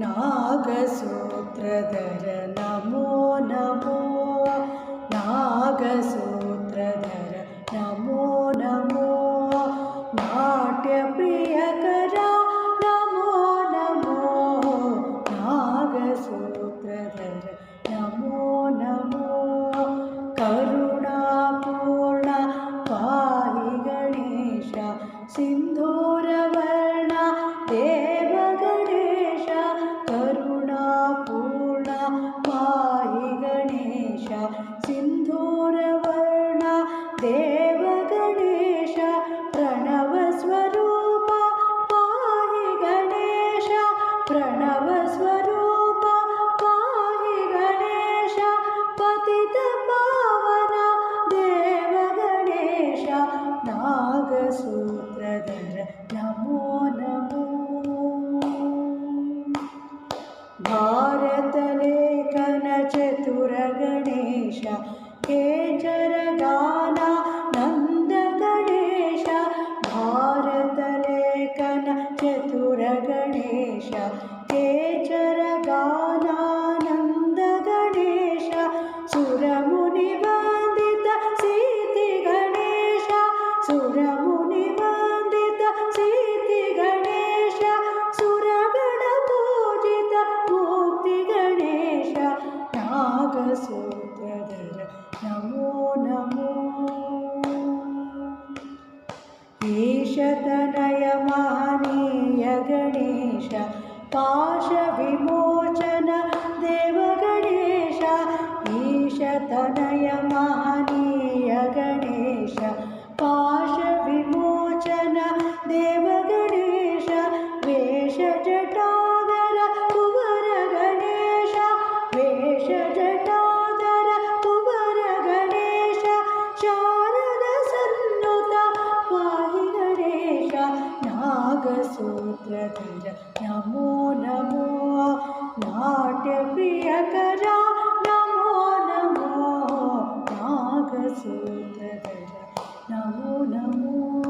नागसूत्रधर नमो नमो नागसूत्रधर नमो नमो नाट्यप्रियकरा नमो नमो नागसूत्रधर नमो नमो करुणापूर्ण पाहि गणेश सिन्धूरवर्ण नागसूत्रधर नमो नमो। भारतलेखनचतुरगणेश केचरगाना नन्दगणेश भारतलेखनचतुरगणेश केचरगानानन्दगणेश सुरमुनिवन्दित सीतिगणेश सुरमुनिवन्दित नागसूत्रधर नमो नमो। ईशतनय महनीय गणेश पाशविमोचन देवगणेश ईशतनय सूत्रधर नमो नमो नाट्यप्रियकर नमो नमो नागसूत्रधर नमो नमो